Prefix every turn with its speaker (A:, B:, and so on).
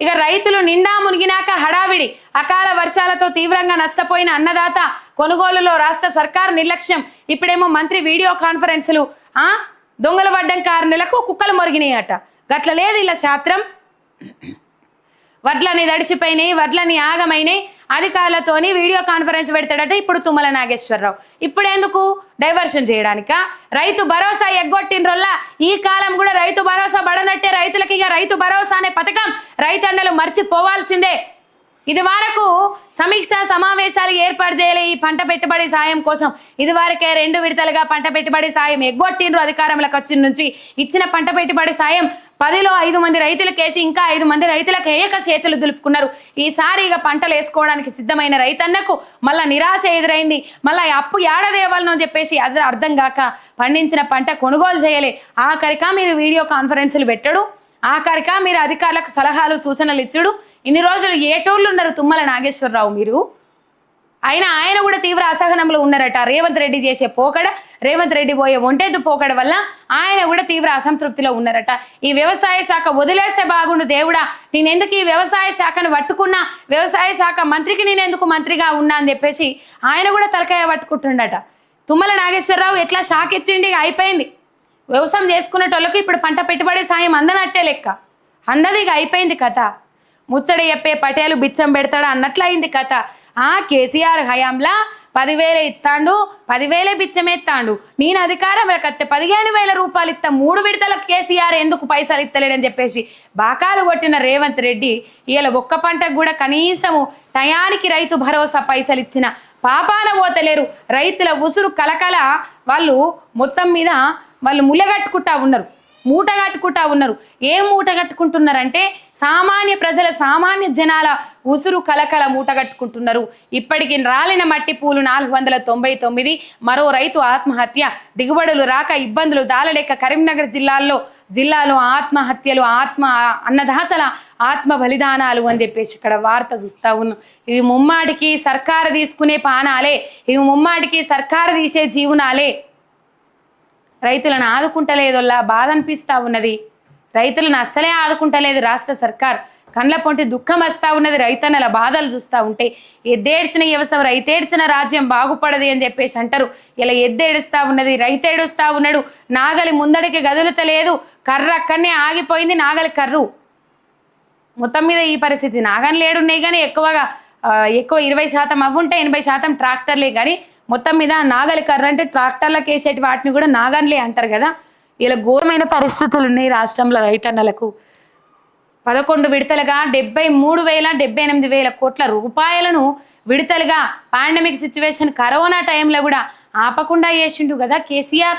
A: ఇక రైతులు నిండా మునిగినాక హడావిడి అకాల వర్షాలతో తీవ్రంగా నష్టపోయిన అన్నదాత కొనుగోలులో రాష్ట్ర సర్కార్ నిర్లక్ష్యం. ఇప్పుడేమో మంత్రి వీడియో కాన్ఫరెన్సులు ఆ? దొంగలు పడ్డం కారు నెలకు కుక్కలు మొరిగినాయట. గట్ల లేదు ఇలా శాస్త్రం. వడ్లని దడిచిపోయినాయి వడ్లని ఆగమైనాయి. అధికారులతోని వీడియో కాన్ఫరెన్స్ పెడతాడట ఇప్పుడు తుమ్మల నాగేశ్వరరావు. ఇప్పుడు ఎందుకు? డైవర్షన్ చేయడానిక? రైతు భరోసా ఎగ్గొట్టినరోల్లా ఈ కాలం కూడా రైతు భరోసా పడనట్టే రైతులకి ఇక రైతు భరోసా అనే పథకం రైతన్నలు మర్చిపోవాల్సిందే. ఇది వరకు సమీక్ష సమావేశాలు ఏర్పాటు చేయలే ఈ పంట పెట్టుబడి సాయం కోసం. ఇది వరకే రెండు విడతలుగా పంట పెట్టుబడి సాయం ఎగ్గొట్టిండ్రు అధికారంలోకి వచ్చిన నుంచి. ఇచ్చిన పంట పెట్టుబడి సాయం పదిలో ఐదు మంది రైతులకు వేసి ఇంకా ఐదు మంది రైతులకు ఏక చేతులు దులుపుకున్నారు. ఈసారి ఇక పంటలు వేసుకోవడానికి సిద్ధమైన రైతన్నకు మళ్ళా నిరాశ ఎదురైంది. మళ్ళా అప్పు ఏడదేవాలను అని చెప్పేసి అది అర్థం కాక పండించిన పంట కొనుగోలు చేయలే. ఆఖరిక మీరు వీడియో కాన్ఫరెన్సులు పెట్టడు. ఆఖరిక మీరు అధికారులకు సలహాలు సూచనలు ఇచ్చుడు. ఇన్ని రోజులు ఏ ఉన్నారు తుమ్మల నాగేశ్వరరావు మీరు? అయినా ఆయన కూడా తీవ్ర అసహనంలో ఉన్నారట. రేవంత్ రెడ్డి చేసే పోకడ రేవంత్ రెడ్డి పోయే ఒంటెద్దు పోకడ వల్ల ఆయన కూడా తీవ్ర అసంతృప్తిలో ఉన్నారట. ఈ వ్యవసాయ శాఖ వదిలేస్తే బాగుండు దేవుడా. నేనెందుకు ఈ వ్యవసాయ శాఖను పట్టుకున్నా? వ్యవసాయ శాఖ మంత్రికి నేనెందుకు మంత్రిగా ఉన్నా అని చెప్పేసి ఆయన కూడా తలకాయ పట్టుకుంటుండట. తుమ్మల నాగేశ్వరరావు ఎట్లా షాక్ ఇచ్చిండి? అయిపోయింది. వ్యవసాయం చేసుకునేటోళ్ళకి ఇప్పుడు పంట పెట్టుబడి సాయం అందనట్టే లెక్క. అందదిగా ఇక అయిపోయింది కథ. ముచ్చడి చెప్పే పటేలు బిచ్చం పెడతాడు అన్నట్లయింది కథ. ఆ కేసీఆర్ హయాంలా పదివేలు ఇస్తాడు పదివేలే బిచ్చం ఎత్తాడు. నేను అధికారం కత్తే పదిహేను వేల రూపాయలు ఇస్తా మూడు విడతలకు కేసీఆర్ ఎందుకు పైసలు ఇస్తలేడని చెప్పేసి బాకాలు కొట్టిన రేవంత్ రెడ్డి ఇలా ఒక్క పంటకు కూడా కనీసము టయానికి రైతు భరోసా పైసలు ఇచ్చిన పాపాన పోతలేరు. రైతుల ఉసురు కలకల వాళ్ళు మొత్తం మీద వాళ్ళు ముళ్ళగట్టుకుంటా ఉన్నారు. మూట కట్టుకుంటా ఉన్నారు. ఏం మూట కట్టుకుంటున్నారంటే సామాన్య ప్రజల సామాన్య జనాల ఉసురు కలకల మూట కట్టుకుంటున్నారు. ఇప్పటికి రాలిన మట్టి పూలు నాలుగు వందల తొంభై తొమ్మిది. మరో రైతు ఆత్మహత్య. దిగుబడులు రాక ఇబ్బందులు దాలలేక కరీంనగర్ జిల్లాల్లో జిల్లాలో ఆత్మహత్యలు ఆత్మ అన్నదాతల ఆత్మ బలిదానాలు అని చెప్పేసి ఇక్కడ వార్త చూస్తా ఉన్నాం. ఇవి ముమ్మాటికి సర్కారు తీసుకునే పానాలే. ఇవి ముమ్మాటికి సర్కారు తీసే జీవనాలే. రైతులను ఆదుకుంటలేదోలా బాధ అనిపిస్తా ఉన్నది. రైతులను అస్సలే ఆదుకుంటలేదు రాష్ట్ర సర్కార్. కండ్ల పొంటి దుఃఖం వస్తూ ఉన్నది రైతన్నల బాధలు చూస్తూ ఉంటే ఎద్దేడ్చిన వ్యవసాయం రైతేడ్చిన రాజ్యం బాగుపడది అని చెప్పేసి అంటారు. ఇలా ఎద్దేడుస్తా ఉన్నది రైతేడుస్తూ ఉన్నాడు. నాగలి ముందడికి గదులుతలేదు. కర్ర అక్కడనే ఆగిపోయింది నాగలి కర్రు. మొత్తం మీద ఈ పరిస్థితి. నాగలి లేడున్నాయి కానీ ఎక్కువగా ఎక్కువ ఇరవై శాతం అవ్వుంటే ఎనభై శాతం ట్రాక్టర్లే కానీ మొత్తం మీద నాగలి కర్ర అంటే ట్రాక్టర్లకు వేసేటి వాటిని కూడా నాగన్లే అంటారు కదా. ఇలా ఘోరమైన పరిస్థితులు ఉన్నాయి రాష్ట్రంలో రైతన్నలకు. పదకొండు విడతలుగా డెబ్బై మూడు వేల డెబ్బై ఎనిమిది వేల కోట్ల రూపాయలను విడతలుగా పాండమిక్ సిచ్యువేషన్ కరోనా టైంలో కూడా ఆపకుండా చేసిండు కదా కేసీఆర్.